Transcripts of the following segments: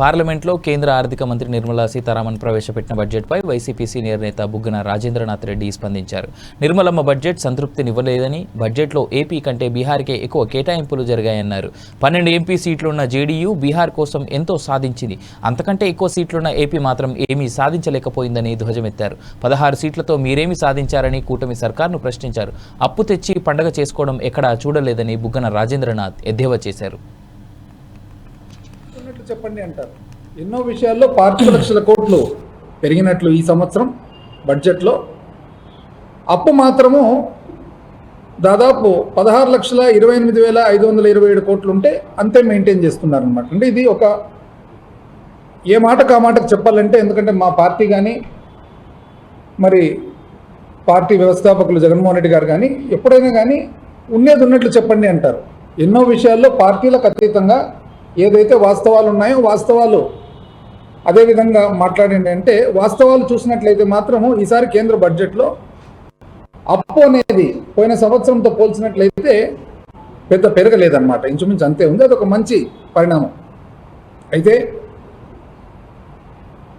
పార్లమెంట్లో కేంద్ర ఆర్థిక మంత్రి నిర్మలా సీతారామన్ ప్రవేశపెట్టిన బడ్జెట్పై వైసీపీ సీనియర్ నేత బుగ్గన రాజేంద్రనాథ్ రెడ్డి స్పందించారు. నిర్మలమ్మ బడ్జెట్ సంతృప్తినివ్వలేదని బడ్జెట్లో ఏపీ కంటే బీహార్కే ఎక్కువ కేటాయింపులు జరిగాయన్నారు. పన్నెండు ఎంపీ సీట్లున్న జేడీయూ బీహార్ కోసం ఎంతో సాధించింది. అంతకంటే ఎక్కువ సీట్లున్న ఏపీ మాత్రం ఏమీ సాధించలేకపోయిందని ధ్వజమెత్తారు. పదహారు సీట్లతో మీరేమి సాధించారని కూటమి సర్కార్ను ప్రశ్నించారు. అప్పు తెచ్చి పండగ చేసుకోవడం ఎక్కడా చూడలేదని బుగ్గన రాజేంద్రనాథ్ ఎద్దేవా చేశారు. చెప్పండి అంటారు. ఎన్నో విషయాల్లో పార్టీ లక్షల కోట్లు పెరిగినట్లు ఈ సంవత్సరం బడ్జెట్లో. అప్పు మాత్రము దాదాపు పదహారు లక్షల ఇరవై ఎనిమిది వేల ఐదు వందల ఇరవై ఏడు కోట్లు ఉంటే అంతే మెయింటైన్ చేస్తున్నారు అనమాట అంటే ఇది ఒక ఏ మాటకు ఆ మాటకు చెప్పాలంటే ఎందుకంటే మా పార్టీ కానీ మరి పార్టీ వ్యవస్థాపకులు జగన్మోహన్ రెడ్డి గారు కానీ ఎప్పుడైనా కానీ ఉండేది ఉన్నట్లు చెప్పండి అంటారు. ఎన్నో విషయాల్లో పార్టీలకు అతీతంగా ఏదైతే వాస్తవాలు ఉన్నాయో వాస్తవాలు అదేవిధంగా మాట్లాడండి అంటే వాస్తవాలు చూసినట్లయితే మాత్రము ఈసారి కేంద్ర బడ్జెట్లో అప్పు అనేది పోయిన సంవత్సరంతో పోల్చినట్లయితే పెద్ద పెరగలేదన్నమాట. ఇంచుమించు అంతే ఉంది. అదొక మంచి పరిణామం. అయితే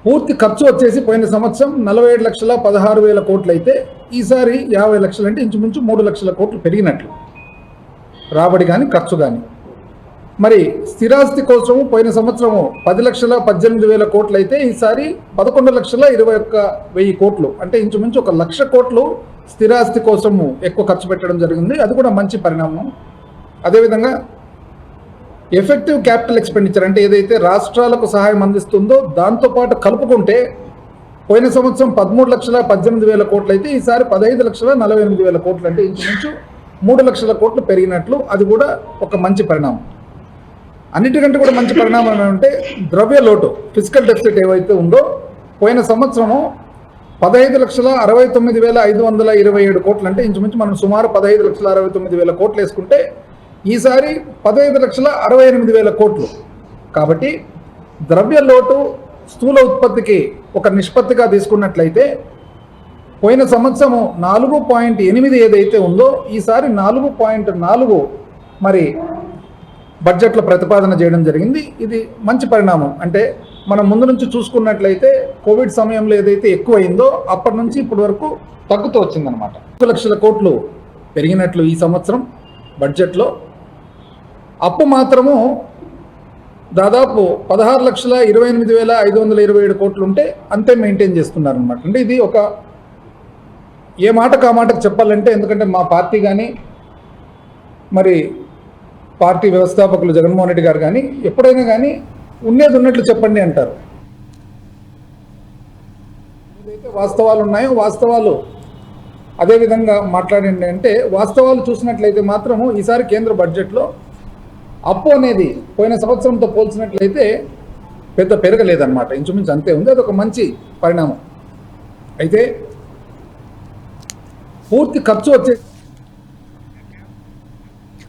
పూర్తి ఖర్చు వచ్చేసి పోయిన సంవత్సరం నలభై ఏడు లక్షల పదహారు వేల కోట్లు అయితే ఈసారి యాభై లక్షలు అంటే ఇంచుమించు మూడు లక్షల కోట్లు పెరిగినట్లు. రాబడి కానీ ఖర్చు కానీ మరి స్థిరాస్తి కోసము పోయిన సంవత్సరము పది లక్షల పద్దెనిమిది వేల కోట్లు అయితే ఈసారి పదకొండు లక్షల ఇరవై ఒక్క వెయ్యి కోట్లు. అంటే ఇంచుమించు ఒక లక్ష కోట్లు స్థిరాస్తి కోసము ఎక్కువ ఖర్చు పెట్టడం జరిగింది. అది కూడా మంచి పరిణామం. అదేవిధంగా ఎఫెక్టివ్ క్యాపిటల్ ఎక్స్పెండిచర్ అంటే ఏదైతే రాష్ట్రాలకు సహాయం అందిస్తుందో దాంతోపాటు కలుపుకుంటే పోయిన సంవత్సరం పదమూడు లక్షల పద్దెనిమిది వేల కోట్లు అయితే ఈసారి పదహైదు లక్షల నలభై ఎనిమిది వేల కోట్లు అంటే ఇంచుమించు మూడు లక్షల కోట్లు పెరిగినట్లు అది కూడా ఒక మంచి పరిణామం. అన్నిటికంటే కూడా మంచి పరిణామం ఏమంటే ద్రవ్య లోటు ఫిజికల్ డెఫిసిట్ ఏవైతే ఉందో పోయిన సంవత్సరము పదహైదు లక్షల అరవై తొమ్మిది వేల ఐదు వందల ఇరవై ఏడు కోట్లు అంటే ఇంచుమించు మనం సుమారు పదహైదు లక్షల అరవై తొమ్మిది వేల కోట్లు వేసుకుంటే ఈసారి పదహైదు లక్షల అరవై ఎనిమిది వేల కోట్లు. కాబట్టి ద్రవ్య లోటు స్థూల ఉత్పత్తికి ఒక నిష్పత్తిగా తీసుకున్నట్లయితే పోయిన సంవత్సరము నాలుగు పాయింట్ ఎనిమిది ఏదైతే ఉందో ఈసారి నాలుగు పాయింట్ నాలుగు మరి బడ్జెట్లో ప్రతిపాదన చేయడం జరిగింది. ఇది మంచి పరిణామం. అంటే మనం ముందు నుంచి చూసుకున్నట్లయితే కోవిడ్ సమయంలో ఏదైతే ఎక్కువైందో అప్పటి నుంచి ఇప్పటి వరకు తగ్గుతూ వచ్చిందనమాట ఐదు లక్షల కోట్లు పెరిగినట్లు ఈ సంవత్సరం బడ్జెట్లో. అప్పు మాత్రము దాదాపు పదహారు లక్షల ఇరవై ఎనిమిది వేల ఐదు వందల ఇరవై ఏడు కోట్లు ఉంటే అంతే మెయింటైన్ చేస్తున్నారు అనమాట అంటే ఇది ఒక ఏ మాటకు ఆ మాటకు చెప్పాలంటే ఎందుకంటే మా పార్టీ కానీ మరి పార్టీ వ్యవస్థాపకులు జగన్మోహన్ రెడ్డి గారు కానీ ఎప్పుడైనా కానీ ఉండేది ఉన్నట్లు చెప్పండి అంటారు. ఏదైతే వాస్తవాలు ఉన్నాయో వాస్తవాలు అదేవిధంగా మాట్లాడండి అంటే వాస్తవాలు చూసినట్లయితే మాత్రము ఈసారి కేంద్ర బడ్జెట్లో అప్పు అనేది పోయిన సంవత్సరంతో పోల్చినట్లయితే పెద్ద పెరగలేదన్నమాట. ఇంచుమించు అంతే ఉంది. అదొక మంచి పరిణామం. అయితే పూర్తి ఖర్చు వచ్చే